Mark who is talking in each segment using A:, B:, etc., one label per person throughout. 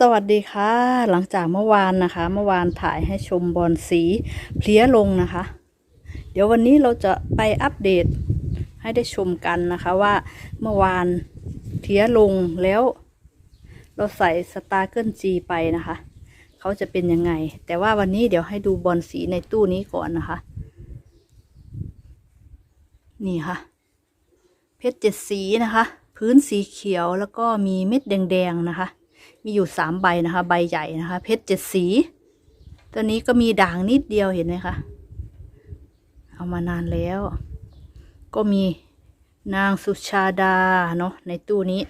A: สวัสดีค่ะ หลังจากเมื่อวานนะคะ เมื่อวานถ่ายให้ชมบอลสีเพลี้ยลงนะคะ เดี๋ยววันนี้เราจะไปอัปเดตให้ได้ชมกันนะคะว่าเมื่อวานเพลี้ยลงแล้ว เราใส่สตาร์เกิลจีไปนะคะ เขาจะเป็นยังไง แต่ว่าวันนี้เดี๋ยวให้ดูบอลสีในตู้นี้ก่อนนะคะ นี่ค่ะ เพชรเจ็ดสีนะคะ พื้นสีเขียวแล้วก็มีเม็ดแดงๆนะคะ มีอยู่สามใบนะคะ ใบใหญ่นะคะ เพชรเจ็ดสีตัวนี้ก็มีด่างนิดเดียวเห็นไหมคะ เอามานานแล้ว ก็มีนางสุชาดาเนาะในตู้นี้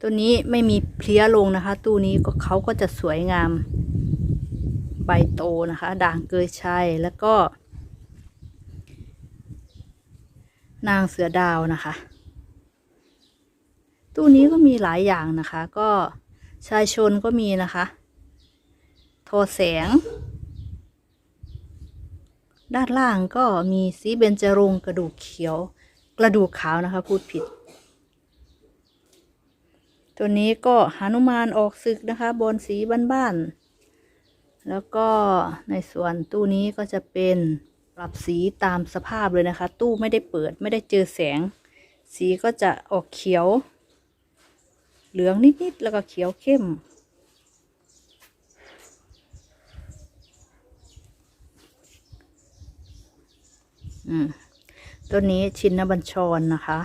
A: ตัวนี้ไม่มีเพลี้ยลงนะคะ ตู้นี้ก็เขาก็จะสวยงาม ใบโตนะคะ ด่างเกยชัยแล้วก็ นางเสือดาวนะคะ ตู้นี้ก็มีหลายอย่างนะคะ ก็ ชายชนก็มีนะคะโทแสง ด้านล่างก็มีสีเบญจรงกระดูกเขียว กระดูกขาวนะคะ พูดผิด ตัวนี้ก็หานุมานออกศึกนะคะ บนสีบ้านๆ แล้วก็ในส่วนตู้นี้ก็จะเป็นปรับสีตามสภาพเลยนะคะ ตู้ไม่ได้เปิดไม่ได้เจอแสง สีก็จะออกเขียว เหลืองนิด ๆ แล้วก็เขียวเข้ม อืมตัวนี้ชินนบัญชรนะคะ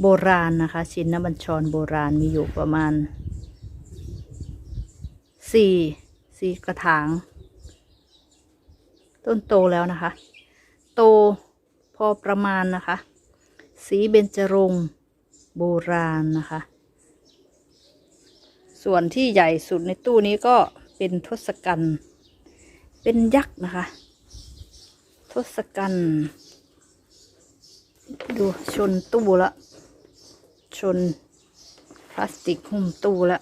A: โบราณนะคะ ชินนบัญชรโบราณมีอยู่ประมาณสี่สี่กระถาง ต้นโตแล้วนะคะ โตพอประมาณนะคะ สีเบญจรงค์โบราณนะคะ ส่วนที่ใหญ่สุดในตู้นี้ก็เป็นทศกัณฐ์เป็นยักษ์นะคะ ทศกัณฐ์ดูชนตู้ละ ชนพลาสติกหุ้มตู้ละ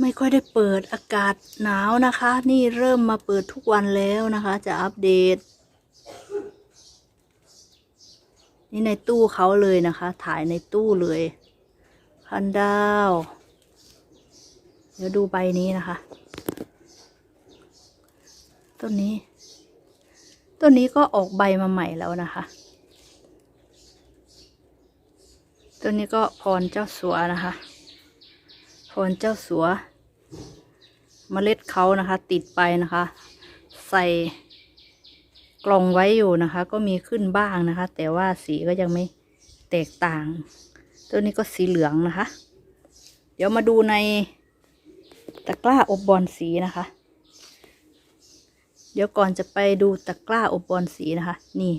A: ไม่ค่อยได้เปิดอากาศหนาวนะคะ นี่เริ่มมาเปิดทุกวันแล้วนะคะ จะอัปเดต นี่ในตู้เขาเลยนะคะ ถ่ายในตู้เลยพันดาว เดี๋ยวดูใบนี้นะคะ ต้นนี้ ต้นนี้ก็ออกใบมาใหม่แล้วนะคะต้นนี้ก็พรเจ้าสัวนะคะ พรเจ้าสัวเมล็ดเขานะคะ ติดไปนะคะ ใส่ กล่องไว้อยู่นะคะ ก็มีขึ้นบ้างนะคะ แต่ว่าสีก็ยังไม่แตกต่าง ตัวนี้ก็สีเหลืองนะคะ เดี๋ยวมาดูในตะกร้าอบบอลสีนะคะ เดี๋ยวก่อนจะไปดูตะกร้าอบบอลสีนะคะ นี่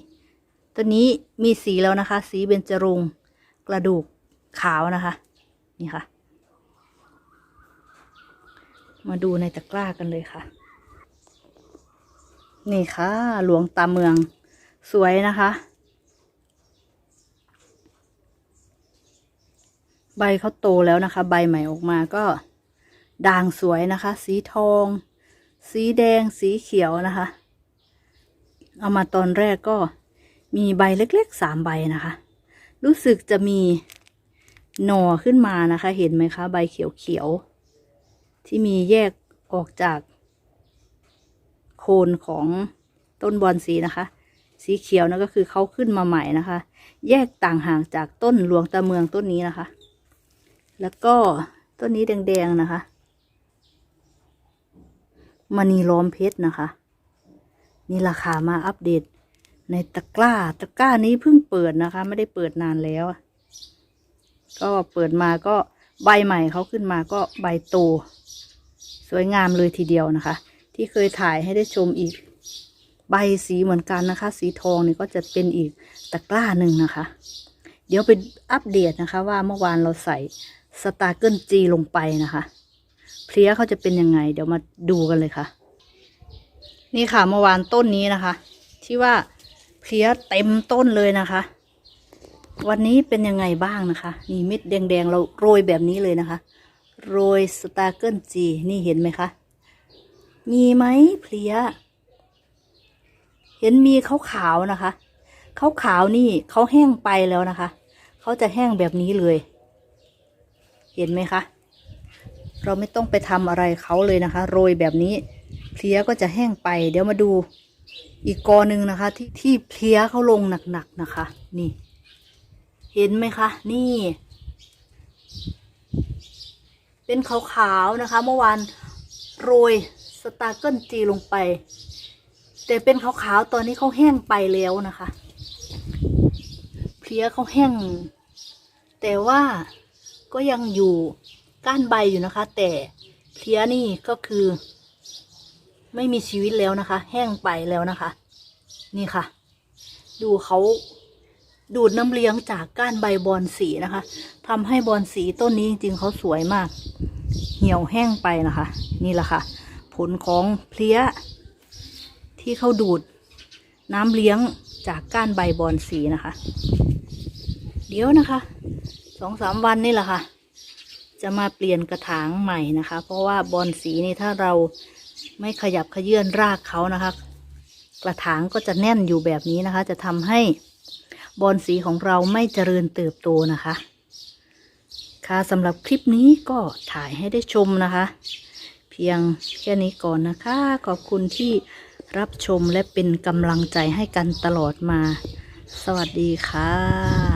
A: ตัวนี้มีสีแล้วนะคะ สีเบญจรงกระดูกขาวนะคะ นี่ค่ะ มาดูในตะกร้ากันเลยค่ะ นี่ค่ะ หลวงตาเมือง สวยนะคะ ใบเขาโตแล้วนะคะ ใบใหม่ออกมาก็ด่างสวยนะคะ สีทอง สีแดง สีเขียวนะคะ เอามาตอนแรกก็มีใบเล็กๆสามใบนะคะ รู้สึกจะมีหน่อขึ้นมานะคะ เห็นไหมคะ ใบเขียวๆที่มีแยกออกจาก โคนของต้นบอนสีนะคะ สีเขียวนั่นก็คือเขาขึ้นมาใหม่นะคะ แยกต่างห่างจากต้นหลวงตาเมืองต้นนี้นะคะ แล้วก็ต้นนี้แดงๆนะคะมณีล้อมเพชรนะคะ นี่ราคามาอัปเดต ในตะกร้าตะกร้านี้เพิ่งเปิดนะคะ ไม่ได้เปิดนานแล้ว ก็เปิดมาก็ใบใหม่เขาขึ้นมาก็ใบโต สวยงามเลยทีเดียวนะคะ ที่เคยถ่ายให้ได้ชมอีก ใบสีเหมือนกันนะคะ สีทองนี่ก็จะเป็นอีกตะกร้าหนึ่งนะคะ เดี๋ยวไปอัปเดตนะคะ ว่าเมื่อวานเราใส่สตาร์เกิลจีลงไปนะคะเพลี้ยเขาจะเป็นยังไง เดี๋ยวมาดูกันเลยค่ะ นี่ค่ะเมื่อวานต้นนี้นะคะ ที่ว่าเพลี้ยเต็มต้นเลยนะคะ วันนี้เป็นยังไงบ้างนะคะนี่เม็ดแดงๆเราโรยแบบนี้เลยนะคะ โรยสตาร์เกิลจีนี่เห็นไหมคะ มีไหมเพลี้ยเห็นมีขาวๆนะคะขาวขาวๆนี่เขาแห้งไปแล้วนะคะ เขาจะแห้งแบบนี้เลย เห็นไหมคะ เราไม่ต้องไปทำอะไรเขาเลยนะคะ โรยแบบนี้ เพลี้ยก็จะแห้งไป เดี๋ยวมาดูอีกกอหนึ่งนะคะ ที่ที่เพลี้ยเขาลงหนักๆนะคะ นี่ เห็นไหมคะ นี่ เป็นขาวๆนะคะ เมื่อวานโรย สตาร์เกิลจีลงไป แต่เป็นขาวๆตอนนี้เขาแห้งไปแล้วนะคะ เพลี้ยเขาแห้ง แต่ว่าก็ยังอยู่ก้านใบอยู่นะคะ แต่เพลี้ยนี่ก็คือ ไม่มีชีวิตแล้วนะคะ แห้งไปแล้วนะคะ นี่ค่ะ ดูเขาดูดน้ำเลี้ยงจากก้านใบบอนสีนะคะทำให้บอนสีต้นนี้จริงๆเขาสวยมาก เหี่ยวแห้งไปนะคะ นี่แหละค่ะ ผลของเพลี้ย ที่เขาดูดน้ำเลี้ยงจากก้านใบบอนสีนะคะ เดี๋ยวนะคะสองสามวันนี่แหละค่ะ จะมาเปลี่ยนกระถางใหม่นะคะ เพราะว่าบอนสีนี่ถ้าเราไม่ขยับขยื่นรากเขานะคะ กระถางก็จะแน่นอยู่แบบนี้นะคะ จะทำให้บอนสีของเราไม่เจริญเติบโตนะคะ ค่ะสำหรับคลิปนี้ก็ถ่ายให้ได้ชมนะคะ พียงแค่นี้ก่อนนะคะ ขอบคุณที่รับชมและเป็นกำลังใจให้กันตลอดมา สวัสดีค่ะ